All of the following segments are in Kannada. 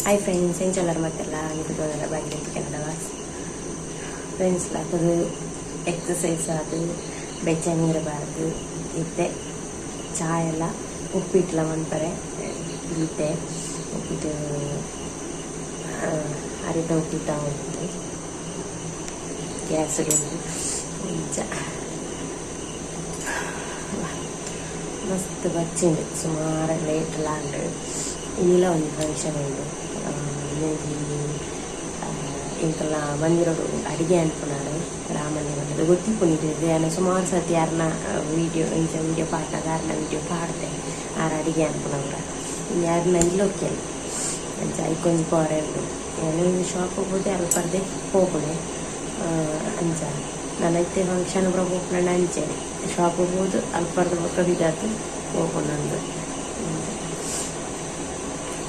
ಹಾಯ್ ಫ್ರೆಂಡ್ಸ್ ಏನು ಚಲರ್ ಮತ್ತೆಲ್ಲ ಇದು ಭಾಗ್ಯರಥಿ ಕನ್ನಡ ವಾಸ್ ಫ್ರೆಂಡ್ಸ್ ಅದು ಎಕ್ಸಸೈಸ್ ಅದು ಬೆಚ್ಚ ನೀರಬಾರ್ದು ಇತ್ತೆ ಚಾ ಎಲ್ಲ ಉಪ್ಪಿಟ್ಲ ಮನ್ಪರೆ ಇತ್ತೆ ಉಪ್ಪಿಟ್ಟು ಅರಿತ ಉಪ್ಪಿಟ್ಟ ಉಂಟು ಗ್ಯಾಸ್ ನಿಜ ಮಸ್ತ್ ಬಚ್ಚಿಂಡು ಸುಮಾರು ಲೇಟ್ ಲಾಂಡ್ ಇಲ್ಲ ಒಂದು ಫಂಕ್ಷನ್ ಉಂಡು ಇಂಕಲ್ಲ ಮಂದಿರೋಡು ಅಡಿಗೆ ಅನ್ಪುನಾಡು ರಾಮಣ್ಣ ಬಂದದ್ದು ಗೊತ್ತಿಪ್ಪುನಿದ್ದು ನಾನು ಸುಮಾರು ಸತಿ ಯಾರನ್ನ ವೀಡಿಯೋ ಇಂಚ ವೀಡಿಯೋ ಪಾಡ್ನಾಗ ಯಾರನ್ನ ವೀಡಿಯೋ ಪಾಡ್ದೆ ಆರ ಅಡಿಗೆ ಅನ್ಪುನವ್ರ ಯಾರನ್ನ ಇಲ್ಲೋಕೆ ಅಂಚ ಐಕೊಂದು ಪೋರೆ ಉಂಡು ನಾನು ಶಾಪ್ ಹೋಗ್ಬೋದು ಅಲ್ಪರ್ದೆ ಹೋಗ್ಬಿಡೆ ಅಂಚ ನನ್ನೈತೆ ಫಂಕ್ಷನ್ ಕೂಡ ಹೋಗ್ಕೊಂಡ ಅಂಚೆ ಶಾಪ್ ಹೋಗ್ಬೋದು ಅಲ್ಪರ್ದ ಕವಿದಾತು ಹೋಗ್ಕೊಂಡು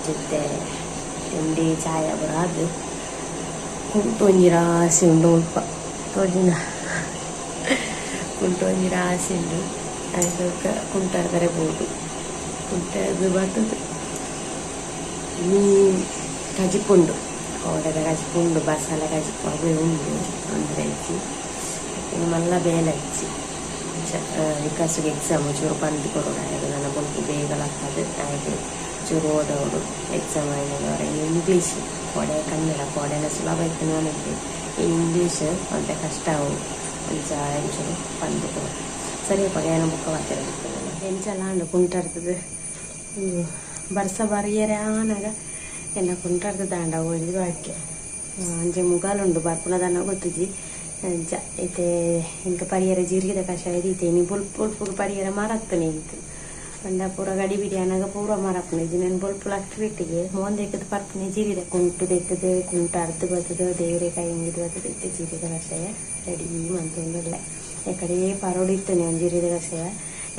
ಜೊತೆ ತಿಂಡಿ ಚಾಯ ಬರಾದು ಕುಂಟು ಒಂಜಿ ರಾಸಿ ಉಂಡು ಉಲ್ಪ ತೋಜಿನ ಕುಂಟು ಒಂಜಿ ರಾಸಿ ಉಂಡು ಅದಕ್ಕೆ ಕುಂಟಾಡ್ದರೆ ಬೋದು ಕುಂಟದು ಬರ್ತದೆ ಈ ಕಜಿಪುಂಡು ಕೋಡದ ಕಜಿಪುಂಡು ಬಸಳೆ ಕಜಿಪು ಅವೇ ಉಂಡು ಅಂದರೆ ಹಚ್ಚಿ ಇನ್ನು ಮಲ್ಲ ಬೇಲೆ ಹಚ್ಚಿ ವಿಕಾಸಿಗೆ ಎಕ್ಸಾಮ್ ಚೂರು ಬಂದು ಕೊಡೋಣ ಚೂರು ಓದೋರು ಎಕ್ಸಾಮ್ ಆಯ್ನವರ ಇಂಗ್ಲೀಷ್ ಕೊಡೆ, ಕನ್ನಡ ಕೊಡೆನ ಸುಲಭ ಇತ್ತು ನನಗೆ ಇಂಗ್ಲೀಷ್ ಮತ್ತೆ ಕಷ್ಟ ಅವು ಅಂಚ ಎಂಚೂರು ಬಂದು ಸರಿಯಪ್ಪ ಏನೋ ಬುಕ್ಕ ಬರ್ತಾರೆ ಎಂಚಲ್ಲ ಅಂಡು ಕುಂಟಾಡ್ತದೆ ಬರ್ಸ ಬರಿಯರೆ ಆನಾಗ. ಎಲ್ಲ ಕುಂಟಾಡ್ತದೆ ಅಂಡ ಒಯ್ದು ಹಾಕಿ. ಅಂಜೆ ಮುಗಾಲುಂಡು ಬರ್ಪುನದನ್ನ ಗೊತ್ತಿದ್ದಿ ಅಂಚ ಇತೆ ಇಂಕ ಪರಿಯರ ಜೀರಿಗೆದ ಕಷಾಯ ಐತೆ ನೀ ಬುಲ್ಪ್ ಬುಲ್ಪುಗ್ ಪರಿಯರ ಮಾರಾಗ್ತಾನೆ ಇತ್ತು. ಪಂಡ ಪೂರ ಗಡಿ ಬಿರಿಯಾನಾಗ ಪೂರ ಮಾರಪ್ಪನೆ ಇದು ನಾನು ಬುಲ್ಪುಲ್ ಅಕ್ಟಿವಿಟಿಗೆ ಮೋನ್ ದೇಕದ ಪರ್ಪನೆ ಜೀರಿದೆ ಕುಂಟು ದೇಕದ ಕುಂಟು ಅರ್ಧ ಬರ್ತದ ದೇವರೆ ಕೈ ಹಿಂಗಿದು ಬರ್ತದೆ ಇತ್ತೆ ಜೀರಿದ ಕಷಾಯ ರೆಡಿ ಮಂತೊಂದಿಲ್ಲ ಎಕಡೆ ಪರೋಡಿ ಇತ್ತನೆ ಒಂದು ಜೀರಿದ ಕಷಾಯ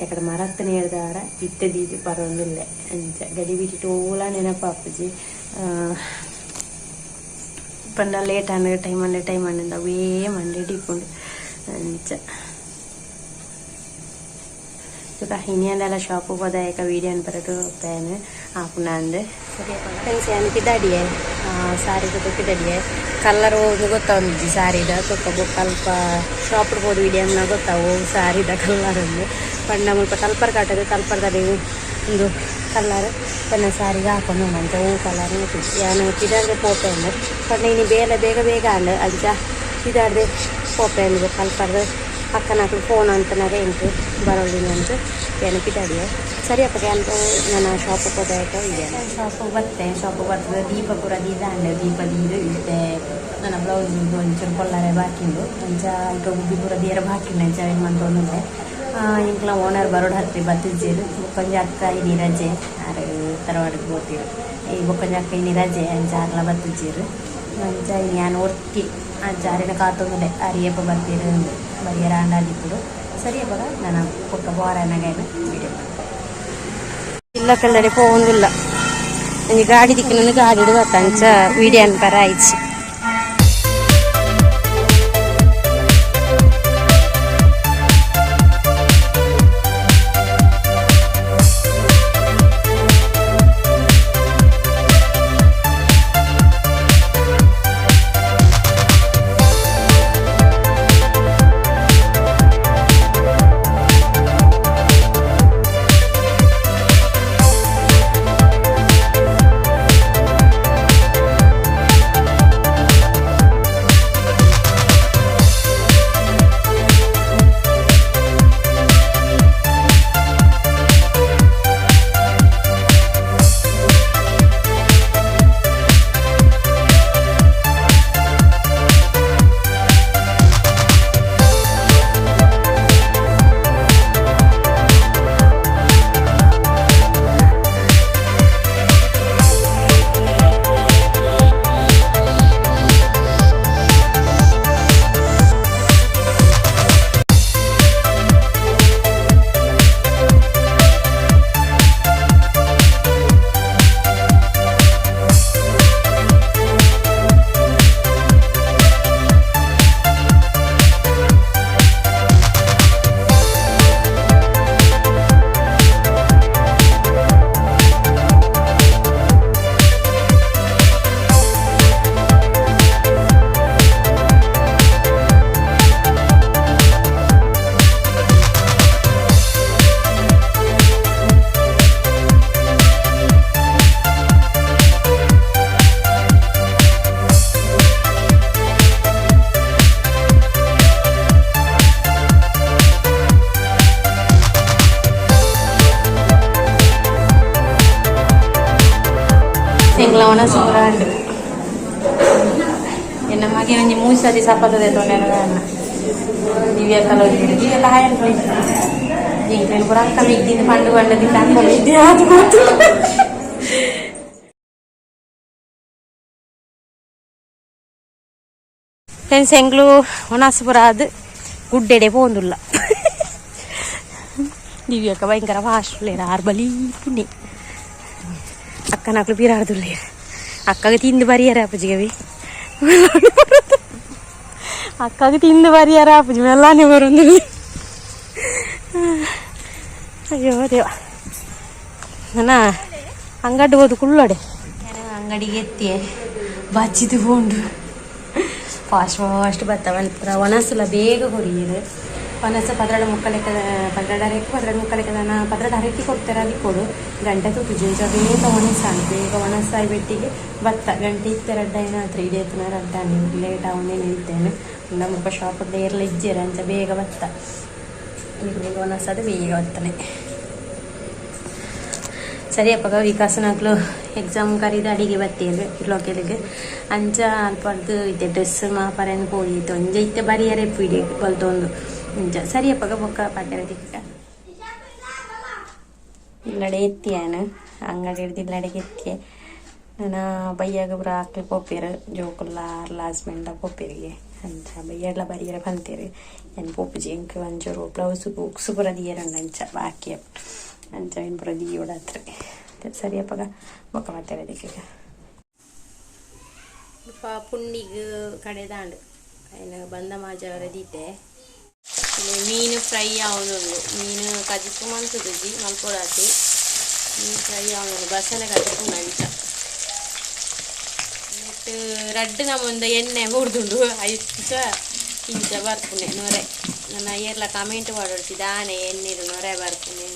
ಎಕಡೆ ಮರತ್ತನೆ ಹೇಳ್ದಾರ ಇತ್ತೆ ದೀದಿ ಪರೊಂದಿಲ್ಲ ಅಂಚ ಗಡಿ ಬಿಟ್ಟಿಟ್ಟು ಓಲ ನೆನಪಾಪಜಿ ಪಂಡ ಲೇಟ್ ಆಂಡ ಟೈಮ್ ಅಂಡೆ ಟೈಮ್ ಅಂಡ ಅವೇ ಮಂಡೆ ಡಿಪುಂಡು ಅಂಚ ಇವಾಗ ಇನ್ನೇನೆಲ್ಲ ಶಾಪಿಗೆ ಹೋದ ಯಾಕ ವೀಡಿಯೋ ಅನ್ಬರೋದು ಹೋಗ್ತಾನೆ ಆಪುನ ಅಂದೆ ಸರಿ ಫ್ರೆಂಡ್ಸ್ ಅನ್ಕಿದ್ದಾಡಿಯೇ ಸಾರಿ ಗೊತ್ತಿದ್ದಾಡಿಯೇ ಕಲ್ಲರ್ ಒಂದು ಗೊತ್ತಾವಂದಿ ಸಾರಿದ ಸ್ವಲ್ಪ ಬೊಕ್ಕ ಅಲ್ಪ ಶಾಪ್ ಹೋದ ವೀಡಿಯೋ ಅನ್ನ ಗೊತ್ತಾವು ಸಾರಿದ ಕಲ್ಲರ್ ಒಂದು ಪಂಡ ಮುಲ್ಪ ತಲ್ಪರ್ ಕಾಟದು ತಲ್ಪರ್ದಲ್ಲಿ ಒಂದು ಕಲ್ಲರ್ ಪನ್ನ ಸಾರಿಗೆ ಹಾಕೊಂಡು ಅಂತ ಹೂ ಕಲರ್ ನಾನು ತಿದಾಡ್ದೆ ಪೋಪೆ ಅಂದೆ ಪಂಡ ಬೇಲೆ ಬೇಗ ಬೇಗ ಅಂಡ ಅಂಚ ತಿದಾಡ್ದೆ ಪೋಪೆ ಅಂದು ಕಲ್ಪರ್ದು ಅಕ್ಕನಾಕ್ಲು ಫೋನ್ ಅಂತನಾಗೆ ಉಂಟು ಬರೋದಿಲ್ಲ ಅಂತ ನೆನಪಿದ್ದಾಡಿಯೆ ಸರಿ ಅಪ್ಪ ಅಂತ ನಾನು ಶಾಪಿಗೆ ಹೋದಾಯ್ತು ಇದೆ ಶಾಪಿಗೆ ಬರ್ತೆ ಶಾಪಿಗೆ ಬರ್ತದೆ. ದೀಪ ಪೂರ ದೀಪ ದೀದು ಇತ್ತೆ ನನ್ನ ಬ್ಲೌಸ್ ಒಂಚೂರು ಕೊಲ್ಲಾರೆ ಬಾಕಿಂದು. ಅಂಚ ಈಗ ಉಬ್ಬಿ ಪೂರ ದೀರ ಬಾಕಿಂಡು ಅಂಚ ಏನು ಮಂತೊಂದುಂಡೆ ಇಂಕ್ಲ ಓನರ್ ಬರೋಡ್ ಹತ್ತಿ ಬತ್ತಿದ್ದೀರು ಬೊಕ್ಕಂಜೆ ಅಕ್ಕ ಇನ್ನಿ ರಜೆ. ಆರು ತರವಾಡಿಗೆ ಹೋಗ್ತೀರು. ಈ ಬೊಕ್ಕಂಜೆ ಅಕ್ಕ ಇನ್ನಿ ರಜೆ ಅಂಚ ಆರ್ಲ ಬತ್ತಿದ್ದೀರು ಅಂಚ ನಾನು ಒರ್ತಿ അച്ചാറിനെ കാത്തൊന്നുമില്ല അരിയപ്പം വർത്തിയിരുന്നുണ്ട് വലിയ രാണ്ടാലിപ്പോഴും ചെറിയപ്പോ ഞാൻ പൊട്ട പോരാനൊക്കെയാണ് വീട് ഇല്ലൊക്കെ ഉള്ളവരെ പോകുന്നില്ല. ഇനി കാടിരിക്കണമെന്ന് കാടിട് വെക്കാൻ വെച്ചാൽ വീടിയാൻ പറ അയച്ചു ಎಂಗ್ಲ ಒಣ ಸೂರ ಉಂಡು ಎನ್ನ ಮಗೆ ಒಂಜಿ ಮೂರು ಸತಿ ಸಪ್ಪತ್ತದೆ ತೊಂದರೆ ದಿವ್ಯ ಕಲರ್ ದಿವ್ಯೆಲ್ಲ ಹಾಯ್ ಅನ್ಕೊಳ್ಳಿ ಎಂಕ್ಲೇನು ಪುರ ಅಕ್ಕ ಮಿಗ್ದಿನ ಪಂಡು ಪಂಡದಿಂದ ಅಕ್ಕ ಮಿಗ್ದಿ ಅದು ಗೊತ್ತು ಫ್ರೆಂಡ್ಸ್ ಎಂಗ್ಲು ಒಣಾಸಪುರ ಅದು ಗುಡ್ಡೆಡೆ ಪೋಂದುಲ್ಲ ದಿವ್ಯಕ್ಕ ಭಯಂಕರ ಫಾಸ್ಟ್ ಲೇರ ಆರು ಬಲಿ ಪುಣ್ಯ ಅಕ್ಕನಕ್ಲು ಬೀರಾಡ್ದುಲ್ಲೇರ ಅಕ್ಕಗೆ ತಿಂದು ಬರಿಯಾರ ಅಪ್ಪಜಿಗವಿ ಅಕ್ಕಗೆ ತಿಂದು ಬರಿಯಾರ ಅಪ್ಪಜಿ? ಎಲ್ಲಾನೇ ಬರೋದು ಅಯ್ಯೋ ದೇವ. ನನ್ನ ಅಂಗಡಿ ಹೋದು ಕುಳ್ಳೋಡೆ. ಅಂಗಡಿಗೆ ಎತ್ತಿ, ಬಚ್ಚಿದು ಫೋನ್ ಫಾಸ್ಟ್ ಫಾಸ್ಟ್ ಬರ್ತಾವ ಒಣಸಲ ಬೇಗ ಕೊರಿಯರು ಒಣಸ ಪದ್ರಡ ಮುಕ್ಕಲೆಕ ಪದ್ರಡ ಅರೆಕ್ಕೆ ಪದ್ರಡ ಮುಕ್ಕಲೆಕದನ ಪದ್ರಡ ಅರೆಕ್ಕಿ ಕೊಡ್ತಾರೆ ಅಲ್ಲಿ ಕೊಡು. ಗಂಟೆ ತುತ್ತು ಜಿಂಚ ಬೇಗ ಒಣಸಾನು ಬೇಗ ಒಣಸಾಯಿ ಬೆಟ್ಟಿಗೆ ಭತ್ತ ಗಂಟೆ ಇತ್ತೆರಡ್ಡ ಏನಾದ್ರು ಇದೆ ಎತ್ತನ ರಡ್ಡ ನೀವು ಲೇಟ್ ಅವನೇ ನಿಲ್ತೇನೆ ನಮ್ಮ ಶಾಪ್ ಏರ್ಲ ಇಜ್ಜೇರ ಅಂತ ಬೇಗ ಭತ್ತ ಈಗ ಬೇಗ ಒಣಸದು ಬೇಗ ಬರ್ತಾನೆ ಸರಿಯಪ್ಪ ವಿಕಾಸನಾಗ್ಲು ಎಕ್ಸಾಮ್ ಕರೀದು ಅಡಿಗೆ ಬತ್ತೇವೆ ಲೋಕಲಿಗೆ ಅಂಚ ಅಲ್ಪದ್ದು ಇತ್ತೆ ಡ್ರೆಸ್ ಮಾಪರೆಂದು ಪೋಯಿತ್ತು ಒಂಜ ಇತ್ತೆ ಬರಿಯರೆ ಪೀಡಿ, ಬಲ್ತೊಂದು. ಇಂಚ ಸರಿಯಪ್ಪಗ ಬೊಕ್ಕ ಪಾಟ್ಯರ ತಿಕ್ಕ ಇಲ್ಲಡೆ ಎತ್ತಿಯಾನ ಅಂಗಡಿ ಹಿಡ್ದು ಇಲ್ಲಡೆಗೆ ಎತ್ತಿಯೆ ನಾನು ಬೈಯಾಗ ಬರ ಹಾಕ್ಲಿ ಪೋಪೇರು ಜೋಕುಲ್ಲ ಹಸ್ಬೆಂಡ ಪೋಪೇರಿಗೆ ಅಂಚ ಬೈಯಡ್ಲ ಬರಿಯರ ಬಂತೇರಿ. ಏನು ಪೋಪುಜಿ ಎಂಕ್ ಒಂಚೂರು ಬ್ಲೌಸ್ ಬುಕ್ಸ್ ಪುರ ದಿಯರಂಗ ಅಂಚ, ಬಾಕಿ ಅಂಚ ಏನು ಪುರ ದಿಯೋಡ ಹತ್ರ ಸರಿಯಪ್ಪಗ ಬೊಕ್ಕ ಮಾಡ್ತಾರೆ ಅದಕ್ಕೆ ಪುಂಡಿಗೆ ಕಡೆ ದಾಂಡು. ಏನು ಬಂದ ದೀತೆ. ಇಲ್ಲಿ ಮೀನು ಫ್ರೈ ಅವನುಂಡು ಮೀನು ಕಜಿಪು ಮನ್ಸುದುಜಿ ಮಲ್ಪೊಡಾತಿ ಮೀನು ಫ್ರೈ ಅವನುಂಡು ಬಸಳೆ ಕಜಿಪು ನಂಚ ಮತ್ತು ರಡ್ಡು ನಮ್ಮೊಂದು ಎಣ್ಣೆ ಹುಡ್ದುಂಡು ಐಚ ಇಂಚ ಬರ್ಪುನೆ ನೊರೆ ನನ್ನ ಏರ್ಲ ಕಮೆಂಟ್ ಮಾಡೋಡ್ತಿ ದಾನೆ ಎಣ್ಣೀರು ನೊರೆ ಬರ್ಪುನೆ